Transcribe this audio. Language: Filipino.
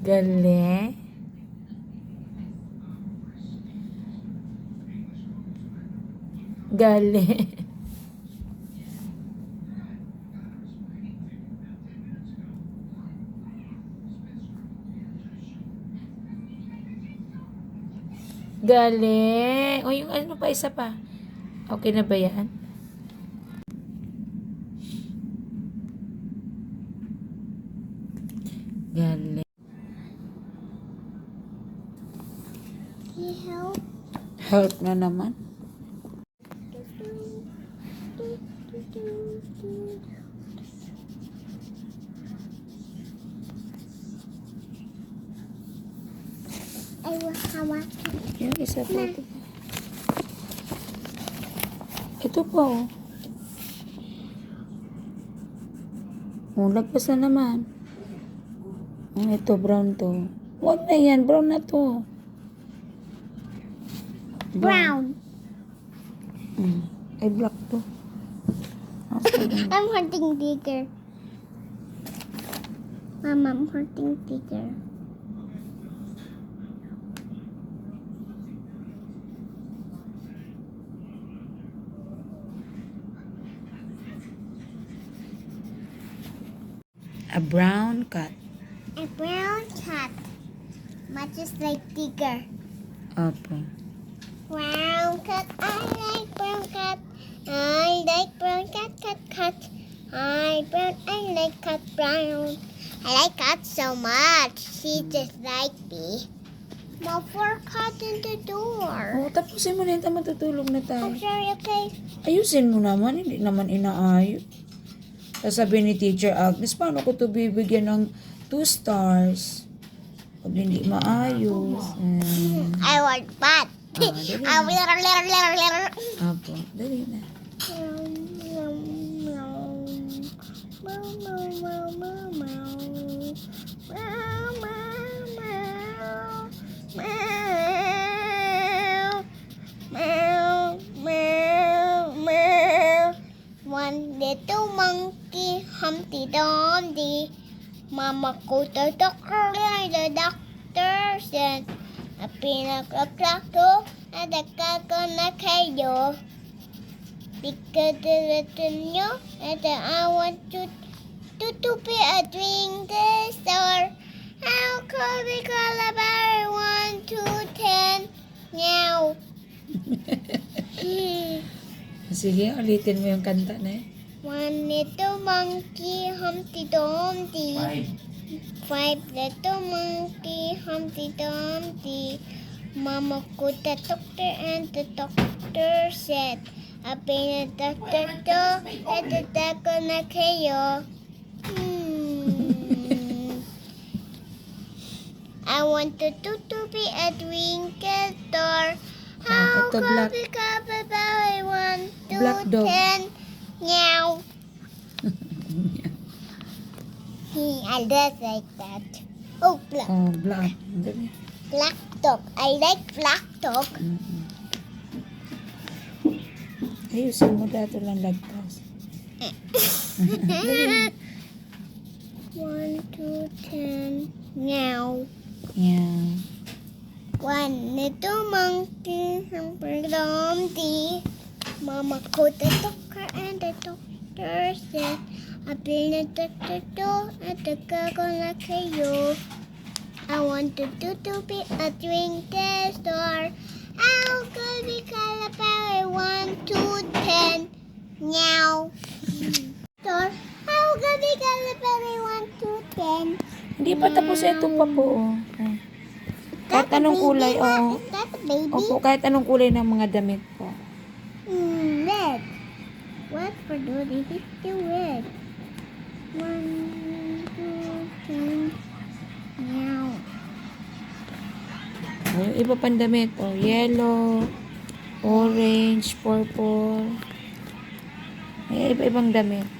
Gali. Gali. Gali. O yung ano pa, isa pa. Okay na ba yan? Gali. Help? Health na naman. I will a Yung isa pa. Ito, ito pa oh. Lagpas na naman. Ito, brown to. Huwag na yan, brown na to. Brown. Mm. Ay, black to. I'm hunting bigger. Mom, I'm hunting bigger. A brown cat. A brown cat. Much is like tiger. Opo. Brown cat, I like brown cat. I like brown cat, cat, cat. I brown, I like cat brown. I like cat so much. She just like me. Now for cat in the door. Oh, tapusin mo na yun. Matutulog na tayo. I'm sorry, okay? Ayusin mo naman. Hindi naman inaayos. Sasabihin ni Teacher Agnes, paano ko to bibigyan ng two stars? Pag hindi maayos. Mm. I want bat. Ah, dali I na. will little, little, little, little. Apo, dali na. One little monkey, Humpty Dumpty. Mama go to the doctor, and the doctor said, a pinakakako at the kakona kayo. Because the nyo, and I want to, to, to be a drinker store. How could we call about one, two, ten? Now. Sige, ulitin mo yung kanta na eh. One little monkey, Humpty Dumpty. Five little monkey, Humpty Dumpty. Mama to the doctor and the doctor said, I've been a doctor to at the doctor na kayo. Hmm. I want to, to, to be a twinkle star. How ito, black. we come about one, two, Black dog. ten? I just like that. Oh, black. Oh, black. Black dog. I like black dog. Mm-mm. Ayusin mo dato lang lagpas. One, two, ten. Meow. Yeah. One little monkey, Humpty Dumpty. Mama called the doctor and the doctor said, Too at the gonna kayo. I want to do to be a store. How could we call about one, two, ten? Meow. Store. How could we call about one, two, ten? Hindi pa tapos ito pa po. Oh. Kahit anong kulay, one? oh. Is? Opo, kahit anong kulay ng mga damit po. Mm, red. What for Dory? It's still red. One, two. Meow. Oh, iba pang damit. Oh, yellow, orange, purple. May iba-ibang damit.